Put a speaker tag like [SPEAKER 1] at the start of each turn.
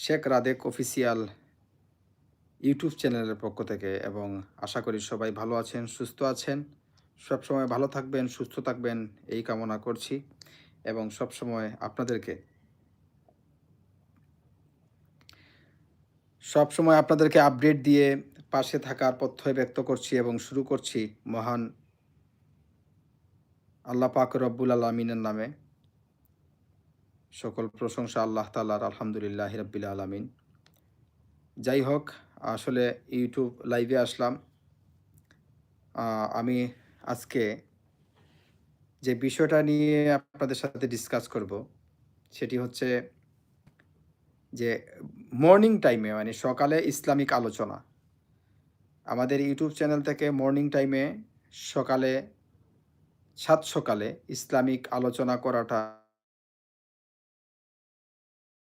[SPEAKER 1] Sheikh Radek official YouTube চ্যানেলের পক্ষ থেকে এবং আশা করি সবাই ভালো আছেন, সুস্থ আছেন। সবসময় ভালো থাকবেন, সুস্থ থাকবেন এই কামনা করছি এবং সবসময় আপনাদেরকে সবসময় আপনাদেরকে আপডেট দিয়ে পাশে থাকার প্রত্যয় ব্যক্ত করছি এবং শুরু করছি মহান আল্লাহ পাক রব্বুল আলমিনের নামে। সকল প্রশংসা আল্লাহ তালার আলহামদুলিল্লাহ রব্বিল আলমিন। যাই হোক, আসলে ইউটিউব লাইভে আসলাম। আমি আজকে যে বিষয়টা নিয়ে আপনাদের সাথে ডিসকাস করব, সেটি হচ্ছে যে মর্নিং টাইমে মানে সকালে ইসলামিক আলোচনা। আমাদের ইউটিউব চ্যানেল থেকে মর্নিং টাইমে সকালে, সাত সকালে ইসলামিক আলোচনা করাটা